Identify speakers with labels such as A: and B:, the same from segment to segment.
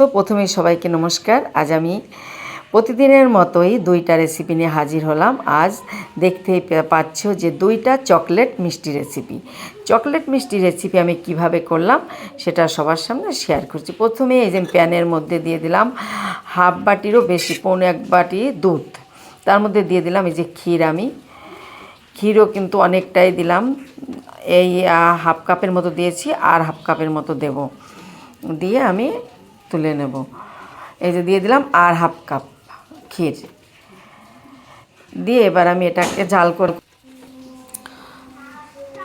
A: তো প্রথমেই সবাইকে নমস্কার। আজ আমি প্রতিদিনের মতোই দুইটা রেসিপি নিয়ে হাজির হলাম। আজ দেখতেই পাচ্ছ যে দুইটা চকলেট মিষ্টি রেসিপি চকলেট মিষ্টি রেসিপি আমি কীভাবে করলাম সেটা সবার সামনে শেয়ার করছি। প্রথমে এই যে প্যানের মধ্যে দিয়ে দিলাম হাফ বাটিরও বেশি, পৌনে এক বাটি দুধ। তার মধ্যে দিয়ে দিলাম এই যে ক্ষীর আমি। ক্ষীরও কিন্তু অনেকটাই দিলাম। এই হাফ কাপের মতো দিয়েছি আর হাফ কাপের মতো দেব। দিয়ে আমি তুলে নেব। এই যে দিয়ে দিলাম আর হাফ কাপ ক্ষীর। দিয়ে এবার আমি এটাকে জাল করে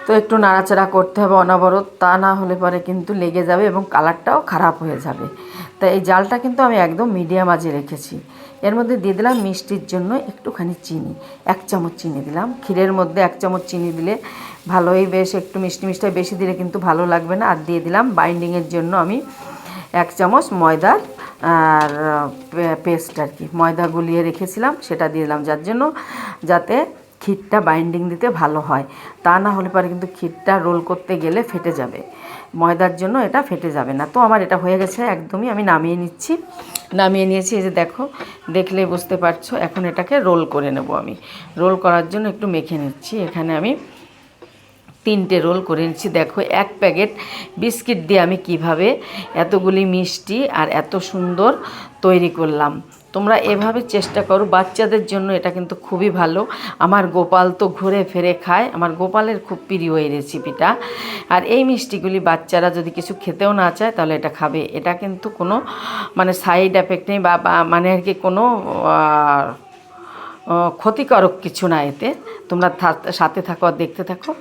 A: তো একটু নাড়াচাড়া করতে হবে অনবরত, তা না হলে পরে কিন্তু লেগে যাবে এবং কালারটাও খারাপ হয়ে যাবে। তাই এই জালটা কিন্তু আমি একদম মিডিয়াম আজে রেখেছি। এর মধ্যে দিয়ে দিলাম মিষ্টির জন্য একটুখানি চিনি, এক চামচ চিনি দিলাম। ক্ষীরের মধ্যে এক চামচ চিনি দিলে ভালোই, বেশ একটু মিষ্টি মিষ্টি বেশি দিলে কিন্তু ভালো লাগবে না। আর দিয়ে দিলাম বাইন্ডিংয়ের জন্য আমি এক চামচ ময়দার আর পেস্ট আর কি। ময়দা গুলিয়ে রেখেছিলাম, সেটা দিলাম, যার জন্য যাতে ক্ষীরটা বাইন্ডিং দিতে ভালো হয়। তা না হলে পরে কিন্তু ক্ষীরটা রোল করতে গেলে ফেটে যাবে। ময়দার জন্য এটা ফেটে যাবে না। তো আমার এটা হয়ে গেছে একদমই, আমি নামিয়ে নিচ্ছি। নামিয়ে নিয়েছি, এই যে দেখো, দেখলে বুঝতে পারছ, এখন এটাকে রোল করে নেব আমি। রোল করার জন্য একটু মেখে নিচ্ছি। এখানে আমি তিনটে রোল করে নিচ্ছি। দেখো, এক প্যাকেট বিস্কিট দিয়ে আমি কীভাবে এতগুলি মিষ্টি আর এত সুন্দর তৈরি করলাম। তোমরা এভাবে চেষ্টা করো, বাচ্চাদের জন্য এটা কিন্তু খুবই ভালো। আমার গোপাল তো ঘুরে ফেরে খায়, আমার গোপালের খুব প্রিয় এই রেসিপিটা। আর এই মিষ্টিগুলি বাচ্চারা যদি কিছু খেতেও না চায়, তাহলে এটা খাবে। এটা কিন্তু কোনো মানে সাইড এফেক্ট নেই বা মানে আর কি কোনো ক্ষতিকারক কিছু না এতে। তোমরা সাথে থাকো আর দেখতে থাকো।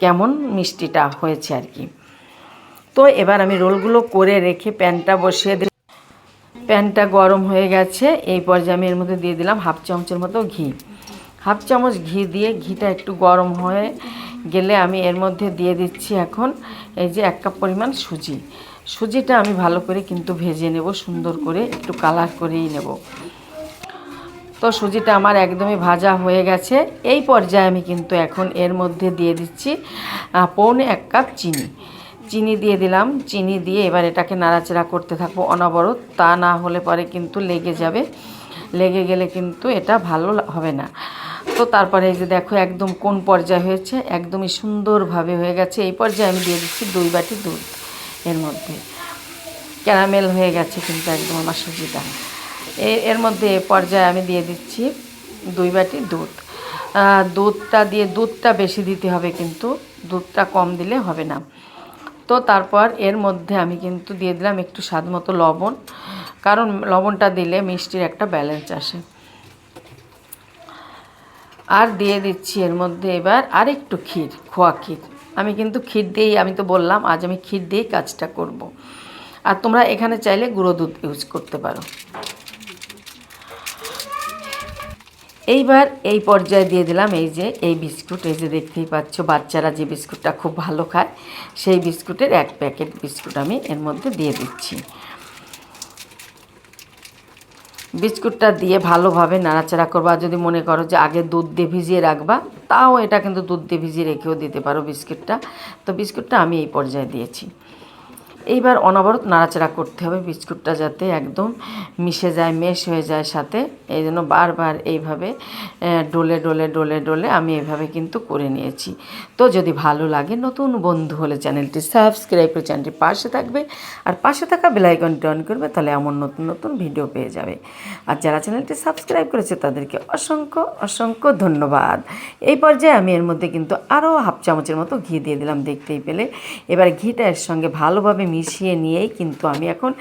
A: কেমন মিষ্টিটা হয়েছে আর কি। তো এবার আমি রোলগুলো করে রেখে প্যানটা বসিয়ে দিলাম। প্যানটা গরম হয়ে গেছে, এই পর্যায়ে আমি এর মধ্যে দিয়ে দিলাম হাফ চামচের মতো ঘি। হাফ চামচ ঘি দিয়ে ঘিটা একটু গরম হয়ে গেলে আমি এর মধ্যে দিয়ে দিচ্ছি এখন এই যে এক কাপ পরিমাণ সুজি। সুজিটা আমি ভালো করে কিন্তু ভেজে নেব, সুন্দর করে একটু কালার করেই নেব। তো সুজিটা আমার একদমই ভাজা হয়ে গেছে। এই পর্যায়ে আমি কিন্তু এখন এর মধ্যে দিয়ে দিচ্ছি পৌনে এক কাপ চিনি। চিনি দিয়ে দিলাম। চিনি দিয়ে এবার এটাকে নাড়াচাড়া করতে থাকব অনবরত। তা না হলে পরে কিন্তু লেগে যাবে। লেগে গেলে কিন্তু এটা ভালো হবে না। তো তারপরে এই যে দেখো একদম কোন পর্যায়ে হয়েছে, একদমই সুন্দরভাবে হয়ে গেছে। এই পর্যায়ে আমি দিয়ে দিচ্ছি দুই বাটি দুধ এর মধ্যে। ক্যারামেল হয়ে গেছে কিন্তু একদম আমার সুজিটা। এর মধ্যে পর্যায়ে আমি দিয়ে দিচ্ছি দুই বাটি দুধ। দুধটা দিয়ে দুধটা বেশি দিতে হবে কিন্তু, দুধটা কম দিলে হবে না। তো তারপর এর মধ্যে আমি কিন্তু দিয়ে দিলাম একটু স্বাদ মতো লবণ, কারণ লবণটা দিলে মিষ্টির একটা ব্যালেন্স আসে। আর দিয়ে দিচ্ছি এর মধ্যে এবার আরেকটু ক্ষীর, খোয়া ক্ষীর। আমি কিন্তু ক্ষীর দিয়েই, আমি তো বললাম, আজ আমি ক্ষীর দিয়েই কাজটা করব। আর তোমরা এখানে চাইলে গুঁড়ো দুধ ইউজ করতে পারো। এইবার এই পর্যায়ে দিয়ে দিলাম এই যে, এই বিস্কুট, এই যে দেখতেই পাচ্ছ, বাচ্চারা যে বিস্কুটটা খুব ভালো খায়, সেই বিস্কুটের এক প্যাকেট বিস্কুট আমি এর মধ্যে দিয়ে দিচ্ছি। বিস্কুটটা দিয়ে ভালোভাবে নাড়াচাড়া করবা, যদি মনে করো যে আগে দুধ দিয়ে ভিজিয়ে রাখবা, তাও এটা কিন্তু দুধ দিয়ে ভিজিয়ে রেখেও দিতে পারো বিস্কুটটা। তো বিস্কুটটা আমি এই পর্যায়ে দিয়েছি। এইবার অনবরত নাড়াচাড়া করতে হবে বিস্কুটটা যাতে একদম মিশে যায়, মেশ হয়ে যায় সাথে। এই জন্য বারবার এইভাবে ডোলে ডোলে ডোলে, ডলে আমি এভাবে কিন্তু করে নিয়েছি। তো যদি ভালো লাগে নতুন বন্ধু হলে চ্যানেলটি সাবস্ক্রাইব করে চ্যানেলটি পাশে থাকবে আর পাশে থাকা বেলাইকনটি অন করবে, তাহলে এমন নতুন নতুন ভিডিও পেয়ে যাবে। আর যারা চ্যানেলটি সাবস্ক্রাইব করেছে, তাদেরকে অসংখ্য অসংখ্য ধন্যবাদ। এই পর্যায়ে আমি এর মধ্যে কিন্তু আরও হাফ চামচের মতো ঘি দিয়ে দিলাম দেখতেই পেলে। এবার ঘিটা এর সঙ্গে ভালোভাবে মিশিয়ে নিয়েই কিন্তু আমি এখন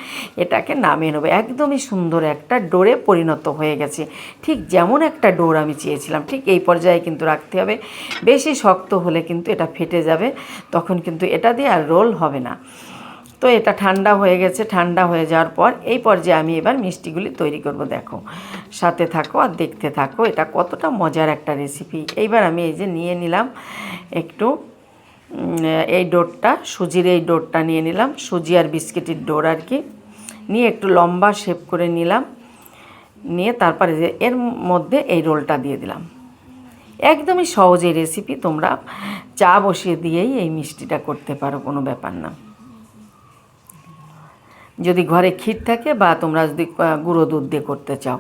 A: এটাকে নামিয়ে নেব। একদমই সুন্দর একটা ডোরে পরিণত হয়ে গেছে। ঠিক যেমন একটা ডোর আমি চেয়েছিলাম, ঠিক এই পর্যায়ে কিন্তু রাখতে হবে। বেশি শক্ত হলে কিন্তু এটা ফেটে যাবে, তখন কিন্তু এটা দিয়ে আর রোল হবে না। তো এটা ঠান্ডা হয়ে গেছে, ঠান্ডা হয়ে যাওয়ার পর এই পর্যায়ে আমি এবার মিষ্টিগুলি তৈরি করব, দেখো। সাথে থাকো আর দেখতে থাকো, এটা কতটা মজার একটা রেসিপি এইবার আমি এই যে নিয়ে নিলাম একটু এই ডোরটা, সুজির এই ডোরটা নিয়ে নিলাম, সুজি আর বিস্কিটের ডোর আর কি। নিয়ে একটু লম্বা শেপ করে নিলাম, নিয়ে তারপরে এর মধ্যে এই রোলটা দিয়ে দিলাম। একদমই সহজ এই রেসিপি তোমরা চা বসিয়ে দিয়েই এই মিষ্টিটা করতে পারো, কোনো ব্যাপার না। যদি ঘরে ক্ষীর থাকে বা তোমরা যদি গুঁড়ো দুধ দিয়ে করতে চাও।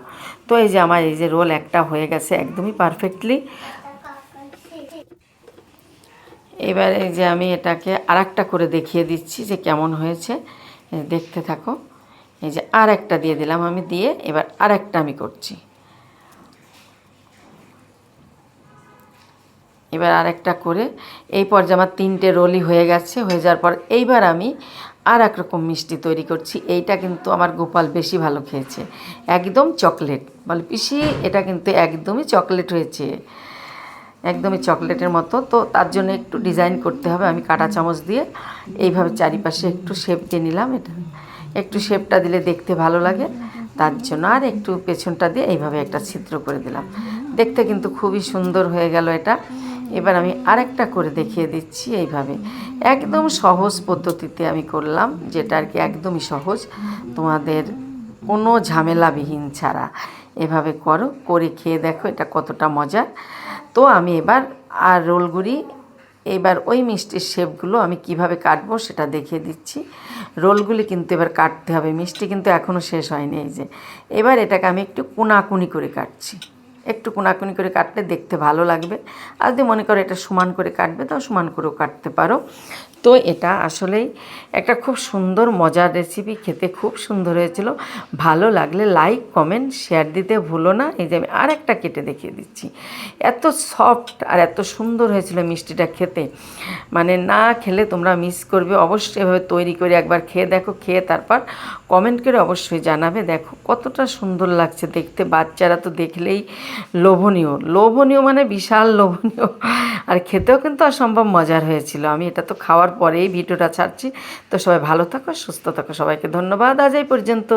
A: তো এই যে আমার এই যে রোল একটা হয়ে গেছে একদমই পারফেক্টলি এবার এই যে আমি এটাকে আরেকটা করে দেখিয়ে দিচ্ছি যে কেমন হয়েছে। দেখতে থাকো। এই যে আর একটা দিয়ে দিলাম আমি দিয়ে এবার আর একটা আমি করছি। এবার আর একটা করে এই পর্যায়ে আমার তিনটে রোলই হয়ে গেছে, হয়ে যাওয়ার পর এইবার আমি আর এক রকম মিষ্টি তৈরি করছি। এইটা কিন্তু আমার গোপাল বেশি ভালো খেয়েছে। একদম চকলেট। বলে পিসি, এটা কিন্তু একদমই চকলেট হয়েছে। একদমই চকলেটের মতো। তো তার জন্য একটু ডিজাইন করতে হবে। আমি কাঁটা চামচ দিয়ে এইভাবে চারিপাশে একটু শেপ দিয়ে নিলাম। এটা একটু শেপটা দিলে দেখতে ভালো লাগে। তার জন্য আর একটু পেছনটা দিয়ে এইভাবে একটা ছিদ্র করে দিলাম। দেখতে কিন্তু খুবই সুন্দর হয়ে গেল এটা। এবার আমি আরেকটা করে দেখিয়ে দিচ্ছি এইভাবে। একদম সহজ পদ্ধতিতে আমি করলাম, যেটা আর কি একদমই সহজ। তোমাদের কোনো ঝামেলাবিহীন ছাড়া। এভাবে করো, করে খেয়ে দেখো এটা কতটা মজার। তো আমি এবার আর রোলগুড়ি, এবার ওই মিষ্টির শেপগুলো আমি কীভাবে কাটবো সেটা দেখিয়ে দিচ্ছি। রোলগুলি কিন্তু এবার কাটতে হবে, মিষ্টি কিন্তু এখনও শেষ হয়নি এই যে। এবার এটাকে আমি একটু কোনাকুনি করে কাটছি। একটু কোনাকুনি করে কাটলে দেখতে ভালো লাগবে। আর যদি মনে করো এটা সমান করে কাটবে, তাও সমান করেও কাটতে পারো। তো এটা আসলেই একটা খুব সুন্দর, মজার রেসিপি খেতে খুব সুন্দর হয়েছিল। ভালো লাগলে লাইক কমেন্ট শেয়ার দিতে ভুলো না। এই যে আমি আর একটা কেটে দেখিয়ে দিচ্ছি। এত সফট আর এত সুন্দর হয়েছিল মিষ্টিটা খেতে। মানে না খেলে তোমরা মিস করবে। অবশ্যই এভাবে তৈরি করে একবার খেয়ে দেখো, খেয়ে তারপর কমেন্ট করে অবশ্যই জানাবে। দেখো কতটা সুন্দর লাগছে দেখতে। বাচ্চারা তো দেখলেই লোভনীয়। লোভনীয় মানে বিশাল লোভনীয়। আর খেতেও কিন্তু অসম্ভব মজার হয়েছিল। আমি এটা তো খাওয়ার পরেই ভিডিওটা ছাড়ছি। তো সবাই ভালো থাকো, সুস্থ থাকো। সবাইকে ধন্যবাদ। আজ এই পর্যন্ত।